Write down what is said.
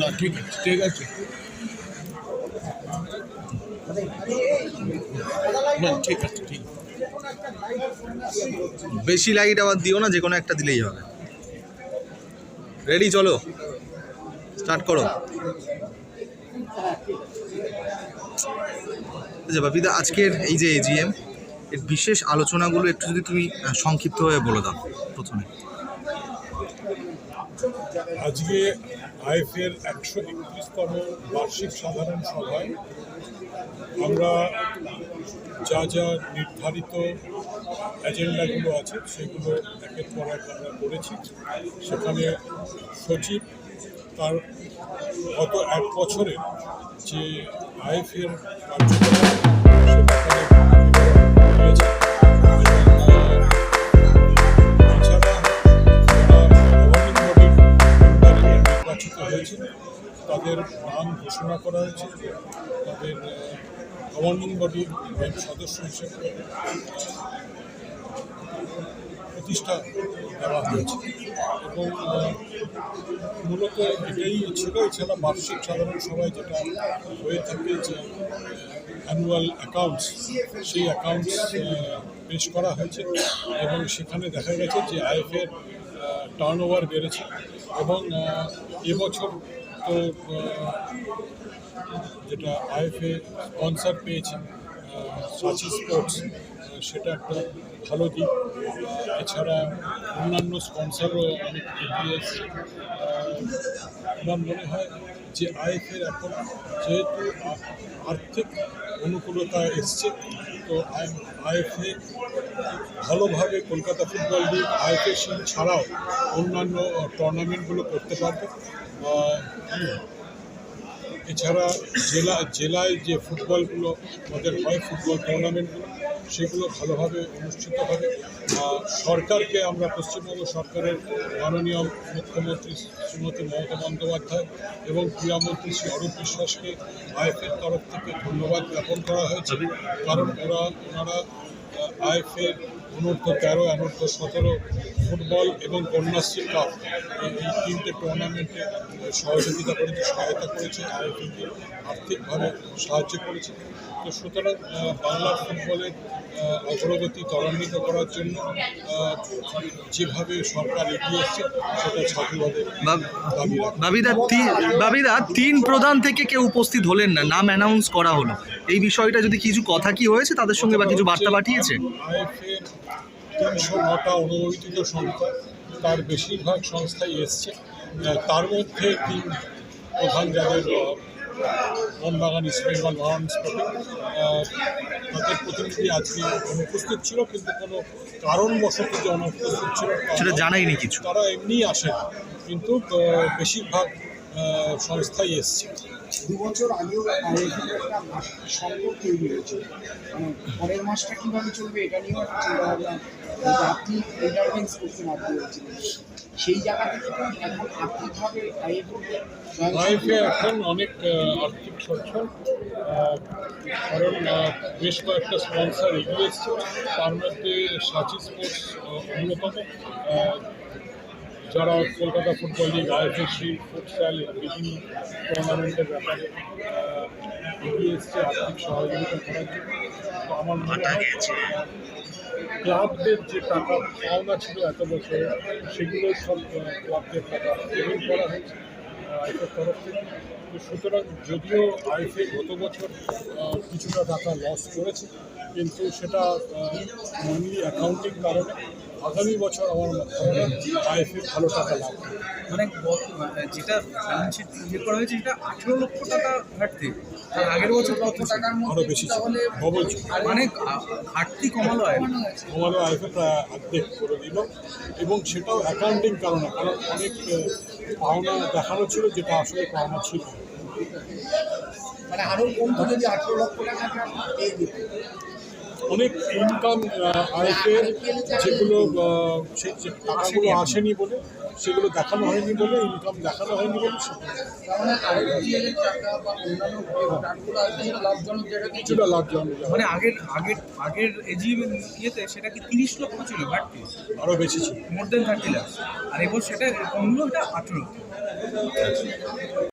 না, ঠিক আছে ঠিক আছে। না, ঠিক আছে, ঠিক বেশি লাইট আবার দিও না যে কোনো একটা দিলেই হবে। রেডি চলো। স্টার্ট করো। আচ্ছা বাপিদা, আজকের এই যে এজিএম এর বিশেষ আলোচনাগুলো একটু যদি তুমি সংক্ষিপ্তভাবে বলে দাও প্রথমে। আজকে আইএফের একশো একত্রিশতম বার্ষিক সাধারণ সভায় আমরা যা যা নির্ধারিত এজেন্ডাগুলো আছে, সেগুলো একের পর এক আমরা করেছি। সেখানে সচিব তার গত এক বছরে যে আইএফের ব্যাপারে তাদের নাম ঘোষণা করা হয়েছে, তাদের গভর্নিং বডির সদস্য হিসেবে প্রতিষ্ঠা দেওয়া হয়েছে। এবং মূলত এটাই ছিল, এছাড়া বার্ষিক সাধারণ সভায় যেটা হয়ে থাকে যে অ্যানুয়াল অ্যাকাউন্টস সেই অ্যাকাউন্টস পেশ করা হয়েছে। এবং সেখানে দেখা গেছে যে আইএফের টার্ন ওভার বেড়েছে। এবং এবছর যেটা আইএফএ স্পন্সার পেয়েছে। সাচি স্পোর্টস সেটা একটা ভালো দিক। এছাড়া অন্যান্য স্পন্সারও অনেক এগিয়ে আমার মনে হয় যে আইএফের এখন যেহেতু আর্থিক অনুকূলতা এসছে, তো আইএফএ ভালোভাবে কলকাতা ফুটবল লিগ আইএফএ ছাড়াও অন্যান্য টুর্নামেন্টগুলো করতে পারবে। এছাড়া জেলা, জেলায় যে ফুটবলগুলো, আমাদের হয় ফুটবল টুর্নামেন্টগুলো সেগুলো ভালোভাবে অনুষ্ঠিত হবে। সরকারকে আমরা পশ্চিমবঙ্গ সরকারের মাননীয় মুখ্যমন্ত্রী শ্রীমতী মমতা বন্দ্যোপাধ্যায় এবং ক্রীড়ামন্ত্রী শ্রী অরূপ বিশ্বাসকে আইএফের তরফ থেকে ধন্যবাদ জ্ঞাপন করা হয়েছে। কারণ ওরা, ওনারা আইএফের অনূর্ধ্ব তেরো অনূর্ধ্ব সতেরো ফুটবল এবং কন্যাশ্রী কাপ এই তিনটে টুর্নামেন্টে সহযোগিতা করেছে সহায়তা করেছে আইএফএকে আর্থিকভাবে সাহায্য করেছে। তো সুতরাং বাংলার ফুটবলের অগ্রগতি ত্বরান্বিত করার জন্য যেভাবে সরকার এগিয়ে এসছে সেটা ছাত্রবাদের বাব- দাবি রাখে। বাবিদা তিন প্রধান থেকে কেউ উপস্থিত হলেন না নাম অ্যানাউন্স করা হলো। এই বিষয়টা যদি কিছু কথা কি হয়েছে তাদের সঙ্গে বা কিছু বার্তা পাঠিয়েছে? আইএফের তিনশো নটা অনুমোদিত সংস্থা তার বেশিরভাগ সংস্থাই এসছে। তার মধ্যে তিন প্রধান যাদের আহ, মোহনবাগান ইস্ট বেঙ্গল মহান তাদের প্রতিনিধি আজকে অনুপস্থিত ছিল কিন্তু কোনো কারণবশত যে অনুপস্থিত ছিল সেটা জানাইনি কিছু। তারা এমনি আসে কিন্তু বেশিরভাগ সংস্থাই এসছে। দু বছর আগেও আইএফএল একটা সংকট তৈরি হয়েছে। মানে পরের মাসটা কীভাবে চলবে এটা নিয়েও একটা চিন্তা ভাবনা আপনি ইন্টারভেন্স করতে বাধ্য হয়েছিলেন সেই জায়গা থেকে এখন আর্থিকভাবে এখন অনেক আর্থিক সচ্ছল। কারণ বেশ কয়েকটা স্পন্সার এগিয়ে এসছে। তার মধ্যে সাচি স্পোর্টস অন্যতম। যারা Kolkata football league IFAC futsal বিভিন্ন টুর্নামেন্টের ব্যাপারে এগিয়ে এসছে আর্থিক সহযোগিতা করার জন্য। তো আমার মনে হয় ক্লাবদের যে টাকা পাওনা ছিল এত বছরে সেগুলো সব ক্লাবদের টাকা পেমেন্ট করা হয়েছে। আইফের তরফ থেকে তো সুতরাং যদিও আইফে গত বছর কিছুটা টাকা লস করেছে কিন্তু সেটা মেনলি অ্যাকাউন্টিং কারণে আগামী বছর আমার আইফে ভালো টাকা লাভ। মানে মানে যেটা ব্যালেন্স শিট ইয়ে করা হয়েছে সেটা আঠেরো লক্ষ টাকা ঘাটতি তার আগের বছর কত টাকার আরও বেশি ডবল মানে ঘাটতি কমালো আর কি। আমারও আইফে প্রায় অর্ধেক করে দিল এবং সেটাও অ্যাকাউন্টিং কারণে কারণ অনেক পাওনা দেখানো ছিল যেটা আসলে পাওনা ছিল। মানে আরও কমতো যদি আঠেরো লক্ষ টাকা অনেক ইনকাম আইপিএল যেগুলো টাকাগুলো আসেনি বলে সেগুলো দেখানো হয়নি বলে ইনকাম দেখানো হয়নি বলে কিছুটা লাভজনক। মানে আগের আগের আগের এজি ইয়েতে সেটা কি তিরিশ লক্ষ ছিল ঘাটতি আরও বেশি ছিল। মোর দেন থার্টি লাখ আর এবার সেটা কমলো এটা আঠেরো। লক্ষ